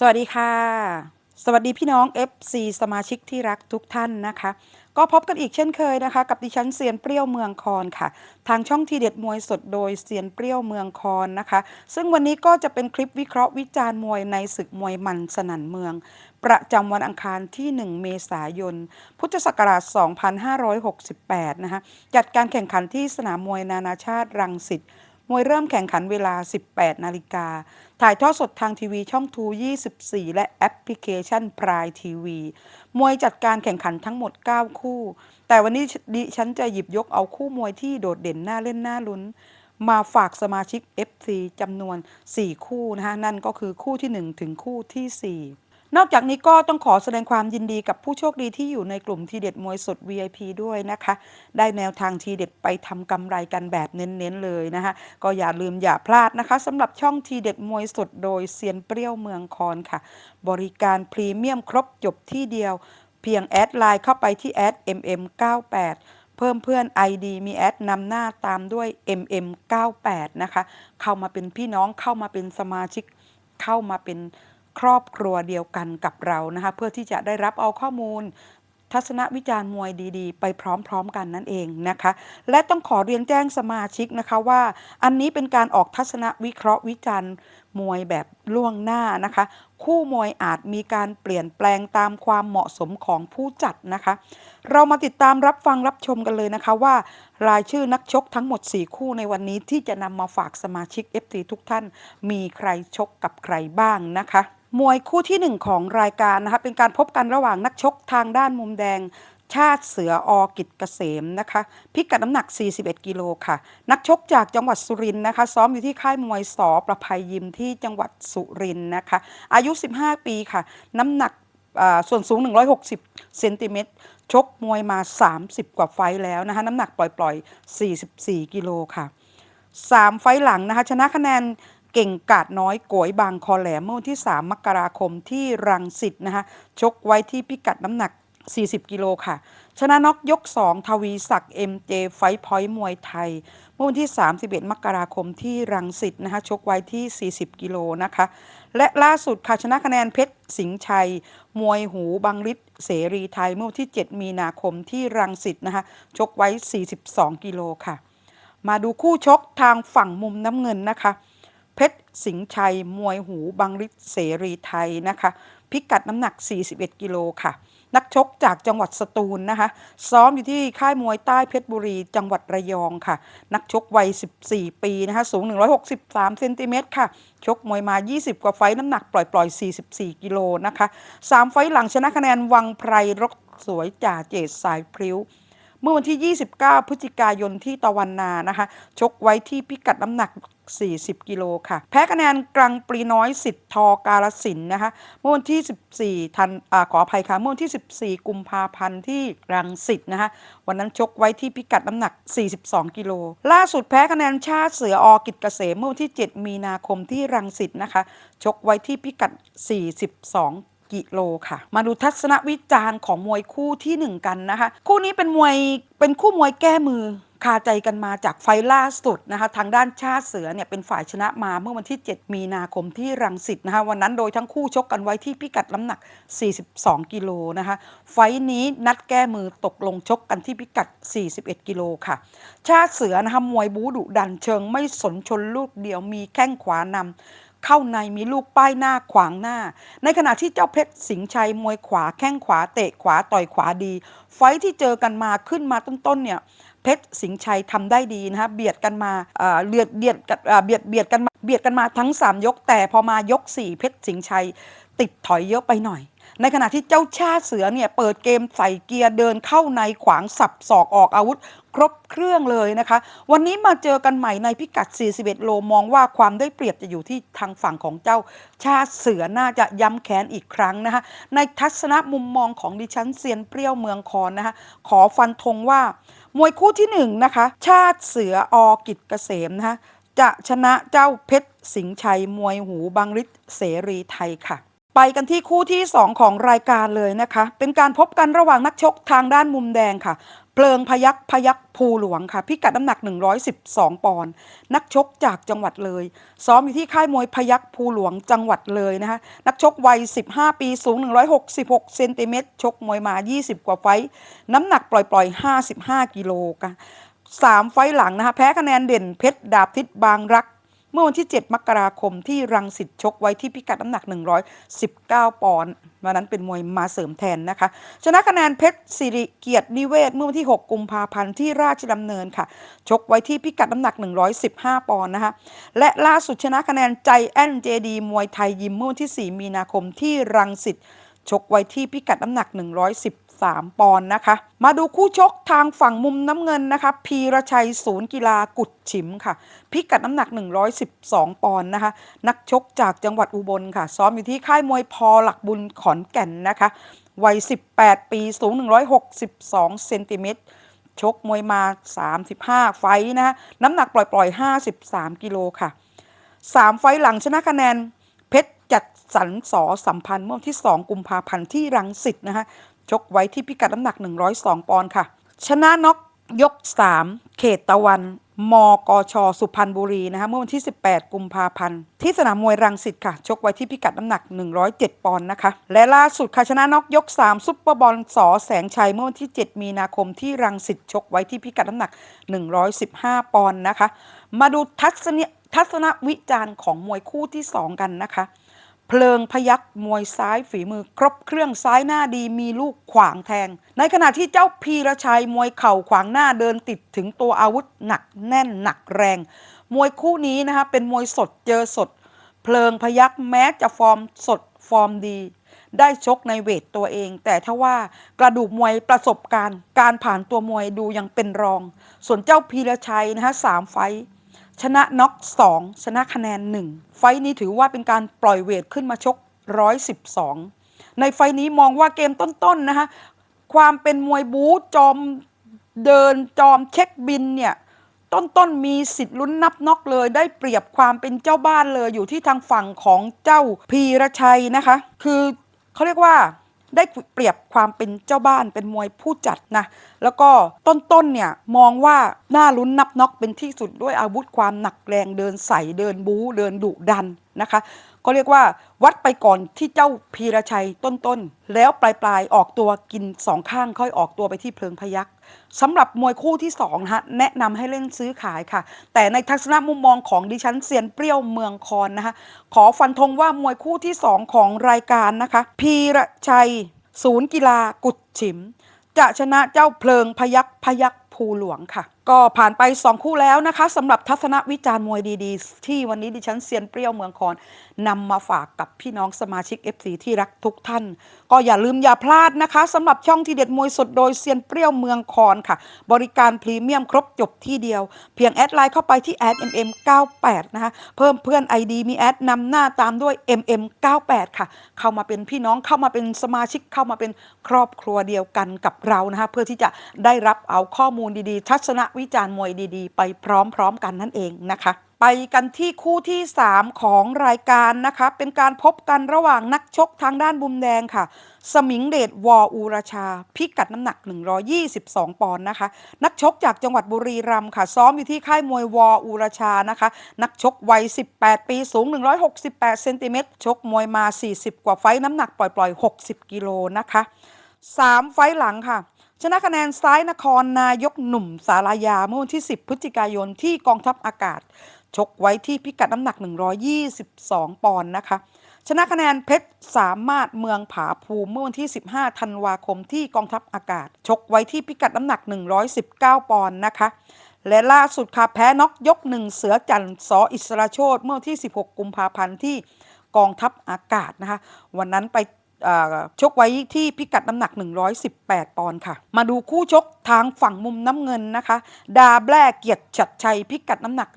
สวัสดีค่ะ สวัสดีพี่น้อง FC สมาชิกที่รักทุกท่านนะคะ ก็พบกันอีกเช่นเคยนะคะ กับดิฉันเซียนเปรี้ยวเมืองคอนค่ะ ทางช่องทีเด็ดมวยสดโดยเซียนเปรี้ยวเมืองคอนนะคะ ซึ่งวันนี้ก็จะเป็นคลิปวิเคราะห์วิจารณ์มวยในศึกมวยมันสนั่นเมือง ประจำวันอังคารที่ 1 เมษายน พุทธศักราช 2568 นะคะจัดการแข่งขันที่สนามมวยนานาชาติรังสิตมวยเริ่มแข่งขันเวลา 18 นาฬิกา ถ่ายทอดสดทางทีวีช่องทู24 และแอปพลิเคชันพรายทีวี มวยจัดการแข่งขันทั้งหมด 9 คู่ แต่วันนี้ดิฉันจะหยิบยกเอาคู่มวยที่โดดเด่นน่าเล่นน่าลุ้น มาฝากสมาชิก FC จำนวน 4 คู่นะคะนั่นก็คือคู่ที่ 1 ถึงคู่ที่ 4 นอกจากนี้ก็ต้องขอแสดงความยินดีกับผู้โชคดีที่อยู่ในกลุ่มทีเด็ดมวยสด VIP ด้วยนะคะ ได้แนวทางทีเด็ดไปทำกำไรกันแบบเน้นๆเลยนะคะ ก็อย่าลืมอย่าพลาดนะคะสำหรับช่องทีเด็ดมวยสดโดยเซียนเปรี้ยวเมืองคอนค่ะ บริการพรีเมียมครบจบที่เดียว เพียงแอดไลน์เข้าไปที่แอด mm98 เพิ่มเพื่อน ID มีแอดนำหน้าตามด้วย mm98 นะคะ เข้ามาเป็นพี่น้องเข้ามาเป็นสมาชิกเข้ามาเป็น ครอบครัวเดียวกันกับเรานะคะเพื่อที่จะได้รับเอาข้อมูลทัศนวิจารณ์มวยดีๆ ไปพร้อมๆกันนั่นเองนะคะ และต้องขอเรียนแจ้งสมาชิกนะคะว่า อันนี้เป็นการออกทัศนวิเคราะห์วิจารณ์มวยแบบล่วงหน้านะคะ คู่มวยอาจมีการเปลี่ยนแปลงตามความเหมาะสมของผู้จัดนะคะ เรามาติดตามรับฟังรับชมกันเลยนะคะว่า รายชื่อนักชกทั้งหมด 4 คู่ในวันนี้ที่จะนำมาฝากสมาชิก FT ทุกท่าน มีใครชกกับใครบ้างนะคะ มวยคู่ที่ 1 ของรายการนะคะเป็นการพบกันระหว่างนักชกทางด้านมุมแดง ชาติเสืออกิจเกษมนะคะพิกัดน้ำหนัก 41 กิโลค่ะ นักชกจากจังหวัดสุรินทร์นะคะ ซ้อมอยู่ที่ค่ายมวยสอประภัยยิมที่จังหวัดสุรินทร์นะคะ อายุ 15 ปีค่ะ น้ำหนักส่วนสูง 160 เซนติเมตร ชกมวยมา 30 กว่าไฟแล้วนะคะ น้ำหนักปล่อย ๆ 44 กิโลค่ะ 3 ไฟหลังนะคะ ชนะคะแนน เก่งกาดน้อยโกยบางคอแหลมเมื่อวันที่ 3 มกราคมที่รังสิตนะคะชกไว้ที่พิกัดน้ำหนัก 40 กิโลค่ะ ชนะน็อกยก 2 ทวีศักดิ์ MJ ไฟพอยต์มวยไทย เมื่อวันที่ 31 มกราคมที่รังสิตนะคะชกไว้ที่ 40 กิโลนะคะ และล่าสุดค่ะชนะคะแนนเพชรสิงห์ชัย มวยหูบังฤทธิ์เสรีไทยเมื่อวันที่ 7 มีนาคมที่รังสิตนะคะชกไว้ 42 กิโลค่ะ มาดูคู่ชกทางฝั่งมุมน้ำเงินนะคะ เพชรสิงห์ชัย มวยหูบังฤทธิ์เสรีไทยนะคะ พิกัดน้ำหนัก 41 กิโลค่ะ นักชกจากจังหวัดสตูลนะคะ ซ้อมอยู่ที่ค่ายมวยใต้เพชรบุรี จังหวัดระยองค่ะ นักชกวัย 14 ปีนะคะ สูง 163เซนติเมตรค่ะ ชกมวยมา 20 กว่าไฟน้ำหนักปล่อยๆ44 กิโลนะคะ 3 ไฟหลังชนะคะแนนวังไพรรกสวยจ่าเจตสายพริ้วเมื่อวันที่ 29 พฤศจิกายนที่ตะวันนานะคะ ชกไว้ที่พิกัดน้ำหนัก 40 กิโลค่ะ แพ้คะแนนกลางปรีน้อยสิทธ์ทอกาลสินนะคะเมื่อวันที่ 14ธันอขออภัยค่ะเมื่อวันที่ 14 กุมภาพันธ์ที่รังสิตนะคะวันนั้นชกไว้ที่พิกัดน้ำหนัก 42 กิโล ล่าสุดแพ้คะแนนชาติเสืออกิจเกษมเมื่อวันที่ 7 มีนาคมที่รังสิตนะคะชกไว้ที่พิกัด 42กิโลค่ะ มาดูทัศนวิจารณ์ของมวยคู่ที่ 1 กันนะคะ คู่นี้เป็นมวยเป็นคู่มวยแก้มือ คาใจกันมาจากไฟล่าสุดนะคะทางด้านชาติเสือเนี่ยเป็นฝ่ายชนะมาเมื่อวันที่ 7 มีนาคมที่รังสิตนะคะวันนั้นโดยทั้งคู่ชกกันไว้ที่พิกัดน้ำหนัก 42 กิโลนะคะไฟนี้นัดแก้มือตกลงชกกันที่พิกัด 41 กิโลค่ะ ชาติเสือนะคะมวยบูดุดันเชิงไม่สนชนลูกเดียวมีแข้งขวานำ เข้าในมีลูกป้ายหน้าขวางหน้า ในขณะที่เจ้าเพชรสิงชัยมวยขวาแข้งขวาเตะขวาต่อยขวาดี ไฟที่เจอกันมาขึ้นมาต้นๆเนี่ยเพชรสิงชัยทำได้ดีนะฮะเบียดกันมาเอ่อเลือดเบียดกันเอ่อเบียดเบียดกันมาเบียดกันมาทั้ง 3 ยกแต่พอมายก 4 เพชรสิงชัยติดถอยเยอะไปหน่อย ในขณะที่เจ้าชาเสือเนี่ยเปิดเกมใส่เกียร์เดินเข้าในขวางสับศอกออกอาวุธ ครบเครื่องเลยนะคะ วันนี้มาเจอกันใหม่ในพิกัด 41 โลมองว่าความได้เปรียบจะอยู่ที่ทางฝั่งของเจ้าชาเสือน่าจะย้ำแค้นอีกครั้งนะคะในทัศนะมุมมองของดิฉันเซียนเปรี้ยวเมืองคอนนะคะขอฟันธงว่ามวยคู่ที่หนึ่งนะคะ ชาติเสืออกิจเกษมนะคะจะชนะเจ้าเพชรสิงชัยมวยหูบางฤทธิ์เสรีไทยค่ะ ไปกันที่คู่ที่ 2 ของรายการเลยนะคะ เป็นการพบกันระหว่างนักชกทางด้านมุมแดงค่ะ เพลิงพยักพยักภูหลวงค่ะ พิกัดน้ำหนัก 112 ปอนด์นักชกจากจังหวัดเลย ซ้อมอยู่ที่ค่ายมวยพยักภูหลวงจังหวัดเลยนะคะนักชกวัย 15 ปีสูง 166 เซนติเมตรชกมวยมา 20 กว่าไฟ น้ำหนักปล่อยๆ 55 กิโลกันสามไฟหลังนะคะแพ้คะแนนเด่นเพชรดาบทิศบางรัก มื่อวันที่ 7 มกราคมที่รังสิตชกไว้ที่พิกัดน้ำหนัก 119 ปอนด์วันนั้นเป็นมวยมาเสริมแทนนะคะ ชนะคะแนนเพชรสิริเกียรตินิเวศเมื่อวันที่ 6 กุมภาพันธ์ที่ราชดำเนินค่ะ ชกไว้ที่พิกัดน้ำหนัก 115 ปอนด์นะคะ และล่าสุดชนะคะแนนใจแอนเจดีมวยไทยยิมเมื่อวันที่ 4 มีนาคมที่รังสิตชกไว้ที่พิกัดน้ำหนัก 110 3 ปอนด์นะคะ มาดูคู่ชกทางฝั่งมุมน้ำเงินนะคะ พีรชัยศูนย์กีฬากุดฉิมค่ะ พิกัดน้ำหนัก 112 ปอนด์นะคะ นักชกจากจังหวัดอุบลค่ะ ซ้อมอยู่ที่ค่ายมวยพอหลักบุญขอนแก่นนะคะ วัย 18 ปีสูง 162 เซนติเมตรชกมวยมา 35 ไฟนะคะน้ำหนักปล่อย ๆ 53 กิโลค่ะสามไฟล์หลังชนะคะแนน เพชรจัดสรรสอสัมพันธ์เมื่อวันที่ 2 กุมภาพันธ์ที่รังสิตนะคะ ชกไว้ที่พิกัดน้ำหนัก 102 ปอนด์ค่ะ ชนะน็อกยก 3 เขตตะวัน มกช สุพรรณบุรีนะคะเมื่อวันที่ 18 กุมภาพันธ์ ที่สนามมวยรังสิตค่ะ ชกไว้ที่พิกัดน้ำหนัก 107 ปอนด์นะคะ และล่าสุดค่ะชนะน็อกยก 3 ซุปเปอร์บอลสอแสงชัย เมื่อวันที่ 7 มีนาคมที่รังสิตชกไว้ที่พิกัดน้ำหนัก 115 ปอนด์นะคะ มาดูทัศนทัศนวิจารณ์ของมวยคู่ที่ 2 กันนะคะ เพลิงพยักมวยซ้ายฝีมือ ครบเครื่องซ้ายหน้าดีมีลูกขวางแทง ในขณะที่เจ้าพีรชัยมวยเข่าขวางหน้าเดินติดถึงตัวอาวุธหนักแน่นหนักแรง มวยคู่นี้นะคะเป็นมวยสดเจอสด เพลิงพยักแม้จะฟอร์มสดฟอร์มดี ได้ชกในเวทตัวเอง แต่ถ้าว่ากระดูกมวยประสบการณ์ การผ่านตัวมวยดูยังเป็นรอง ส่วนเจ้าพีรชัยนะคะสามไฟ ชนะน็อก2 ชนะคะแนน 1 ไฟนี้ถือว่าเป็นการปล่อยเวทขึ้นมาชก 112 ในไฟนี้มองว่าเกมต้นๆนะคะความเป็นมวยบู๊จอมเดินจอมเช็คบินเนี่ยต้นๆมีสิทธิ์ลุ้นนับน็อกเลย ได้เปรียบความเป็นเจ้าบ้านเลยอยู่ที่ทางฝั่งของเจ้าพีรชัยนะคะ คือเขาเรียกว่าได้เปรียบ ความเป็นเจ้าบ้านเป็นมวยผู้จัดนะ แล้วก็ต้นๆเนี่ยมองว่าน่าลุ้นนับน็อกเป็นที่สุดด้วยอาวุธความหนักแรงเดินใสเดินบู๊เดินดุดันนะคะ ก็เรียกว่าวัดไปก่อนที่เจ้าพีรชัยต้นๆ แล้วปลายๆ ออกตัวกินสองข้างค่อยออกตัวไปที่เพลิงพยักสำหรับมวยคู่ที่2นะฮะแนะนำให้เล่นซื้อขายค่ะ แต่ในทัศนมุมมองของดิฉันเซียนเปรี้ยวเมืองคอนนะคะขอฟันธงว่ามวยคู่ที่ 2 ของรายการนะคะ พีรชัย ศูนย์กีฬากุดฉิม จะชนะเจ้าเพลิงพยักพยักภูหลวงค่ะ ก็ผ่านไป 2 คู่แล้วนะคะสำหรับทัศนวิจารณ์มวยดีๆ ที่วันนี้ดิฉันเซียนเปรี้ยวเมืองคอนนำมาฝากกับพี่น้องสมาชิก FC ที่รักทุกท่าน ก็อย่าลืมอย่าพลาดนะคะสำหรับช่องทีเด็ดมวยสดโดยเซียนเปรี้ยวเมืองคอนค่ะ บริการพรีเมียมครบจบที่เดียว เพียงแอดไลน์เข้าไปที่แอด mm98 นะคะเพิ่มเพื่อน ID มีแอดนำหน้าตามด้วย mm98 ค่ะ เข้ามาเป็นพี่น้องเข้ามาเป็นสมาชิกเข้ามาเป็นครอบครัวเดียวกันกับเรานะคะเพื่อที่จะได้รับเอาข้อมูลดีๆ ทัศนวิจารณ์มวยดีๆ ไปพร้อมๆกันนั่นเองนะคะ ไปกันที่คู่ที่ 3 ของรายการนะคะ เป็นการพบกันระหว่างนักชกทางด้านบุมแดงค่ะ สมิงเดชวออูราชา พิกัดน้ำหนัก 122 ปอนด์นะคะ นักชกจากจังหวัดบุรีรัมย์ค่ะ ซ้อมอยู่ที่ค่ายมวยวออูราชานะคะ นักชกวัย 18 ปีสูง 168 เซนติเมตรชกมวยมา 40 กว่าไฟน้ำหนักปล่อยๆ 60 กิโลนะคะ 3 ไฟหลังค่ะ ชนะคะแนนซ้ายนครนายกหนุ่มสารายาเมื่อวันที่ 10 พฤศจิกายนที่กองทัพอากาศ ชกไว้ที่พิกัดน้ำหนัก 122 ปอนด์นะคะ ชนะคะแนนเพชรสามารถเมืองผาภูมิเมื่อวันที่ 15 ธันวาคมที่กองทัพอากาศ ชกไว้ที่พิกัดน้ำหนัก 119 ปอนด์นะคะ และล่าสุดค่ะแพ้น็อกยกหนึ่งเสือจันทร์สออิสระโชตเมื่อวันที่ 16 กุมภาพันธ์ที่กองทัพอากาศนะคะ วันนั้นไป ชกไว้ที่พิกัดน้ำหนัก 118 ปอนด์ค่ะ มาดูคู่ชกทางฝั่งมุมน้ำเงินนะคะ ดาแบลเกียรติฉัดชัยพิกัดน้ำหนัก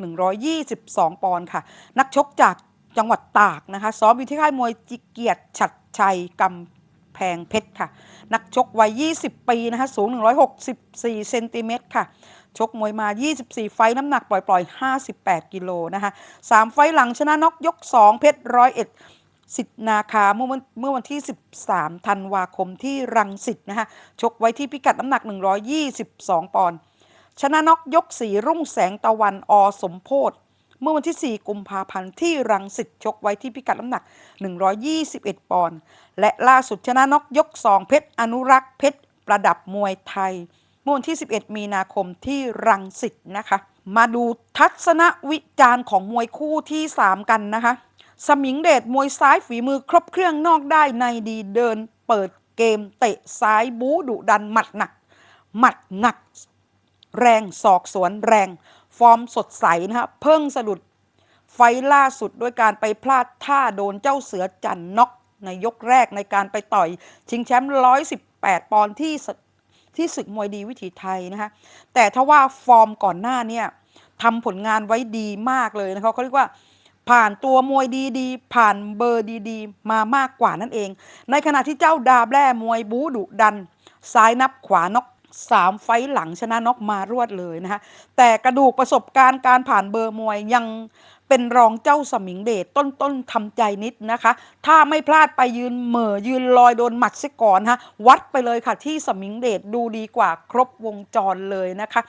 122 ปอนด์ค่ะ นักชกจากจังหวัดตากนะคะซ้อมอยู่ที่ค่ายมวยจิเกียรติฉัดชัยกำแพงเพชรค่ะ นักชกวัย 20 ปีนะคะสูง 164 เซนติเมตรค่ะ ชกมวยมา 24 ไฟน้ำหนักปล่อย ๆ 58 กิโลนะคะ 3 ไฟหลังชนะน็อกยก 2 เพชรร้อยเอ็ด สิทธนาคาเมื่อวันเมื่อวันที่ 13 ธันวาคมที่รังสิตนะคะชกไว้ที่พิกัดน้ำหนัก 122 ปอนด์ชนะน็อกยกสีรุ่งแสงตะวันอสมโพธเมื่อวันที่ 4 กุมภาพันธ์ที่รังสิตชกไว้ที่พิกัดน้ำหนัก 121 ปอนด์และล่าสุดชนะน็อกยก 2 เพชรอนุรักษ์เพชรประดับมวยไทยเมื่อวันที่ 11 มีนาคมที่รังสิตนะคะ มาดูทัศนวิจารณ์ของมวยคู่ที่ 3 กันนะคะ สมิงเดชมวยซ้ายฝีมือครบเครื่องนอกได้ในดีเดินเปิดเกมเตะซ้ายบูดุดันหมัดหนัก หมัดหนัก แรงศอกสวนแรง ฟอร์มสดใสนะฮะเพิ่งสะดุดไฟล่าสุดด้วยการไปพลาดท่าโดนเจ้าเสือจันน็อกในยกแรกในการไปต่อยชิงแชมป์118 ปอนด์ที่ที่ศึกมวยดีวิถีไทยนะคะแต่ถ้าว่าฟอร์มก่อนหน้าเนี่ยทำผลงานไว้ดีมากเลยนะคะเขาเรียกว่า ผ่านตัวมวยดีๆ ผ่านเบอร์ดีๆ มามากกว่านั่นเอง ในขณะที่เจ้าดาบแร่มวยบูดุดัน ซ้ายนับขวานอกสามไฟหลังชนะน็อกมารวดเลยนะคะแต่กระดูกประสบการณ์การผ่านเบอร์มวยยังเป็นรองเจ้าสมิงเดชต้นต้นๆทำใจนิดนะคะ ถ้าไม่พลาดไปยืนเหม่อยืนลอยโดนหมัดซะก่อนฮะวัดไปเลยค่ะที่สมิงเดชดูดีกว่าครบวงจรเลยนะคะ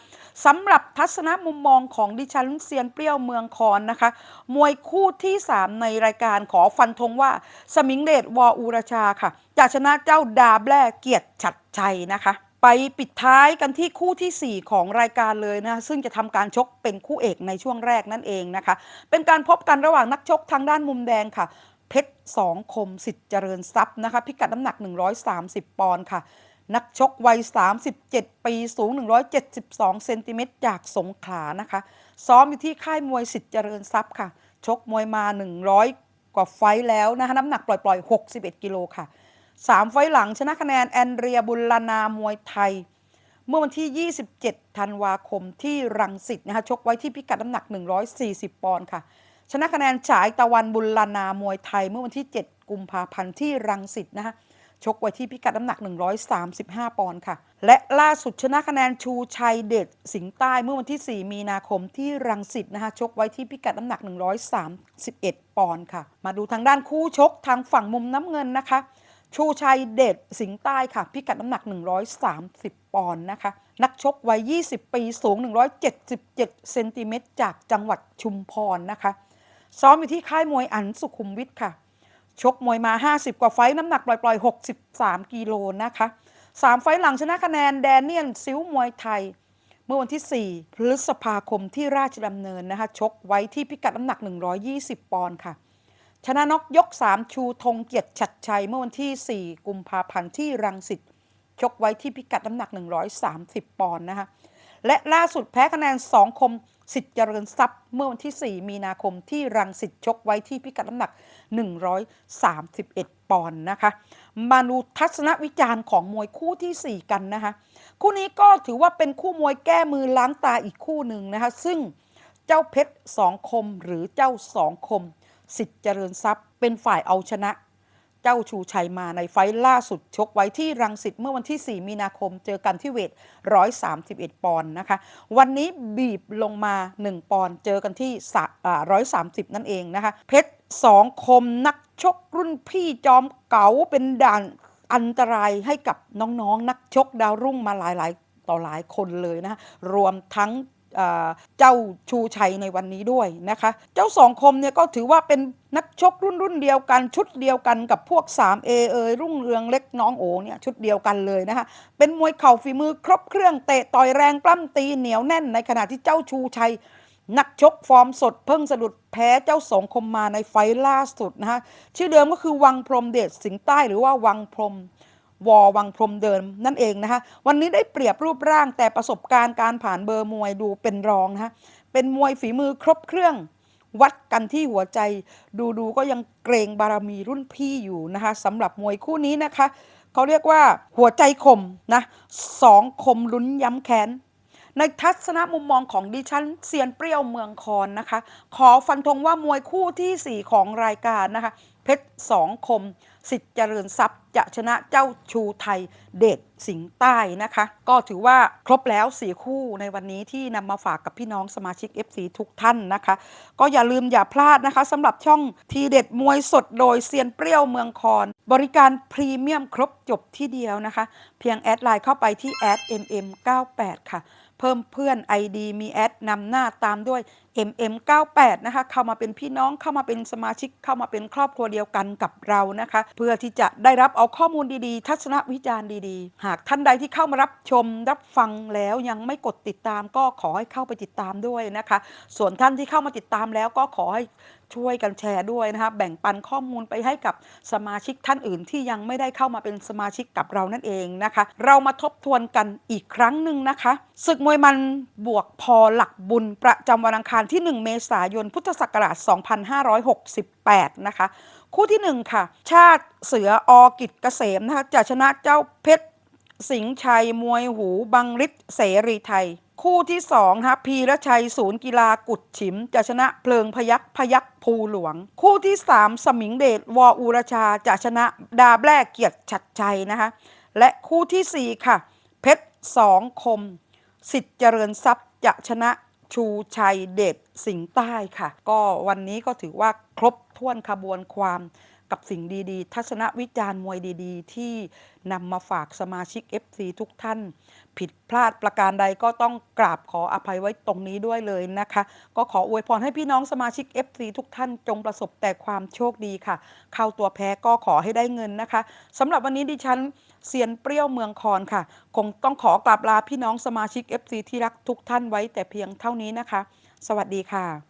สำหรับทัศนมุมมองของดิฉันเซียนเปรี้ยวเมืองคอนนะคะ มวยคู่ที่ 3 ในรายการขอฟันธงว่า สมิงเดชวออุราชาค่ะ จะชนะเจ้าดาบแร่เกียรติฉัดชัยนะคะ ไปปิดท้ายกันที่คู่ทีสี่ 4 ของรายการเลยนะ ซึ่งจะทำการชกเป็นคู่เอกในช่วงแรกนั่นเองนะคะ เป็นการพบกันระหว่างนักชกทางด้านมุมแดงค่ะ เพชรสองคมสิทธิ์เจริญทรัพย์นะคะ พิกัดน้ำหนัก 130 ปอนด์ค่ะ นักชกวัย 37 ปีสูง 172 เซนติเมตรจากสงขลานะคะ ซ้อมอยู่ที่ค่ายมวยสิทธิ์เจริญทรัพย์ค่ะ ชกมวยมา 100 กว่าไฟแล้วนะคะ น้ำหนักปล่อย ๆ 61 กิโลค่ะ 3 ไฟหลังชนะคะแนนแอนเรียบุลลานามวยไทย เมื่อวันที่ 27 ธันวาคมที่รังสิตนะคะ ชกไว้ที่พิกัดน้ำหนัก 140 ปอนด์ค่ะ ชนะคะแนนฉายตะวันบุลลานามวยไทย เมื่อวันที่ 7 กุมภาพันธ์ที่รังสิตนะคะ ชกไว้ที่พิกัดน้ำหนัก 135 ปอนด์ค่ะ และล่าสุดชนะคะแนนชูชัยเดชสิงห์ใต้เมื่อวันที่ 4 มีนาคมที่รังสิตนะคะชกไว้ที่พิกัดน้ำหนัก 131 ปอนด์ค่ะ มาดูทางด้านคู่ชกทางฝั่งมุมน้ำเงินนะคะ ชูชัยเดชสิงห์ใต้ค่ะ พิกัดน้ำหนัก 130 ปอนด์นะคะ นักชกวัย 20 ปีสูง 177 เซนติเมตรจากจังหวัดชุมพรนะคะ ซ้อมอยู่ที่ค่ายมวยอันสุขุมวิทค่ะ ชกมวยมา 50 กว่าไฟน้ำหนักปล่อยๆ 63 กิโลนะคะ 3 ไฟต์หลังชนะคะแนนแดเนียลซิวมวยไทย เมื่อวันที่ 4 พฤษภาคมที่ราชดำเนินนะคะ ชกไว้ที่พิกัดน้ำหนัก 120 ปอนด์ค่ะ ชนะนกยก 3 ชูธงเกียรติชัดชัย เมื่อวันที่ 4 กุมภาพันธ์ที่รังสิตชกไว้ที่พิกัดน้ำหนัก 130 ปอนด์นะคะ และล่าสุดแพ้คะแนน 2 คม สิทธิ์เจริญทรัพย์เมื่อวันที่ 4 มีนาคมที่รังสิตชกไว้ที่พิกัดน้ำหนัก 131 ปอนด์นะคะมาดูทัศนวิจารณ์ของมวยคู่ทีสี่ 4 กันนะคะ คู่นี้ก็ถือว่าเป็นคู่มวยแก้มือล้างตาอีกคู่หนึ่งนะคะ ซึ่งเจ้าเพชรสองคมหรือเจ้าสองคม สิทธิ์เจริญทรัพย์เป็นฝ่ายเอาชนะ เจ้าชูชัยมาในไฟล์ล่าสุดชกไว้ที่รังสิตเมื่อวันที่ 4 มีนาคม เจอกันที่เวท 131 ปอนด์นะคะ วันนี้บีบลงมา 1 ปอนด์เจอกันที่ 130 นั่นเองนะคะ เพชรสองคมนักชกรุ่นพี่จอมเก๋าเป็นด่านอันตรายให้กับน้องๆนนักชกดาวรุ่งมาหลายๆ ต่อหลายคนเลยนะคะรวมทั้ง เจ้าชูชัยในวันนี้ด้วยนะคะ เจ้าสองคมเนี่ยก็ถือว่าเป็นนักชกรุ่นรุ่นเดียวกันชุดเดียวกันกับพวก 3A เอยรุ่งเรืองเล็กน้องโอเนี่ยชุดเดียวกันเลยนะคะเป็นมวยเข่าฝีมือครบเครื่องเตะต่อยแรงปล้ำตีเหนียวแน่นในขณะที่เจ้าชูชัยนักชกฟอร์มสดเพิ่งสะดุดแพ้เจ้าสองคมมาในไฟล่าสุดนะคะชื่อเดิมก็คือวังพรมเดชสิงห์ใต้หรือว่าวังพรม วอวังพรมเดินนั่นเองนะคะวันนี้ได้เปรียบรูปร่างแต่ประสบการณ์การผ่านเบอร์มวยดูเป็นรองนะคะเป็นมวยฝีมือครบเครื่องวัดกันที่หัวใจ ดูดูก็ยังเกรงบารมีรุ่นพี่อยู่นะคะสำหรับมวยคู่นี้นะคะเขาเรียกว่าหัวใจคมนะสองคมลุ้นย้ำแค้นในทัศนมุมมองของดิฉันเซียนเปรี้ยวเมืองคอนนะคะ ขอฟันธงว่ามวยคู่ทีสี่4 ของรายการนะคะ เพชรสองคม สิทธิ์เจริญทรัพย์จะชนะเจ้าชูไทยเดชสิงห์ใต้นะคะ ก็ถือว่าครบแล้ว4คู่ในวันนี้ที่นำมาฝากกับพี่น้องสมาชิก FC ทุกท่านนะคะ ก็อย่าลืมอย่าพลาดนะคะสำหรับช่องทีเด็ดมวยสดโดยเซียนเปรี้ยวเมืองคอน บริการพรีเมียมครบจบที่เดียวนะคะ เพียงแอดไลน์เข้าไปที่แอด mm98 ค่ะ เพิ่มเพื่อน ID มีแอดนำหน้าตามด้วย MM98 นะคะเข้ามาเป็นพี่น้องเข้ามาเป็นสมาชิกเข้ามาเป็นครอบครัวเดียวกันกับเรานะคะ เพื่อที่จะได้รับเอาข้อมูลดีๆ ทัศนวิจารณ์ดีๆ หากท่านใดที่เข้ามารับชมรับฟังแล้วยังไม่กดติดตามก็ขอให้เข้าไปติดตามด้วยนะคะ ส่วนท่านที่เข้ามาติดตามแล้วก็ขอให้ ช่วยกันแชร์ด้วยนะคะแบ่งปันข้อมูลไปให้กับสมาชิกท่านอื่นที่ยังไม่ได้เข้ามาเป็นสมาชิกกับเรานั่นเองนะคะ เรามาทบทวนกันอีกครั้งหนึ่งนะคะศึกมวยมันบวกพอหลักบุญประจำวันอังคารที่ 1 เมษายน พุทธศักราช 2568 นะคะ คู่ที่ 1 ค่ะ ชาติเสืออกิจเกษมนะคะจะชนะเจ้าเพชรสิงห์ชัยมวยหูบังฤทธิ์เสรีไทย คู่ที่2นะคะพีรชัยศูนย์กีฬากุดฉิม จะชนะเพลิงพยักพยักภูหลวง คู่ที่3สมิงเดชวออุรชาจะชนะดาแบลเกียรติชัดชัยนะคะและคู่ที่สี่ค่ะ เพชรสองคม สิทธิ์เจริญทรัพย์จะชนะชูชัยเดชสิงห์ใต้ค่ะ ก็วันนี้ก็ถือว่าครบถ้วนขบวนความ กับสิ่งดีๆ ทัศนวิจารณ์มวยดีๆ ที่นำมาฝากสมาชิก FC ทุกท่าน ผิดพลาดประการใดก็ต้องกราบขออภัยไว้ตรงนี้ด้วยเลยนะคะ ก็ขออวยพรให้พี่น้องสมาชิก FC ทุกท่านจงประสบแต่ความโชคดีค่ะ เข้าตัวแพ้ก็ขอให้ได้เงินนะคะสำหรับวันนี้ดิฉันเซียนเปรี้ยวเมืองคอนค่ะ คงต้องขอกราบลาพี่น้องสมาชิก FC ที่รักทุกท่านไว้แต่เพียงเท่านี้นะคะ สวัสดีค่ะ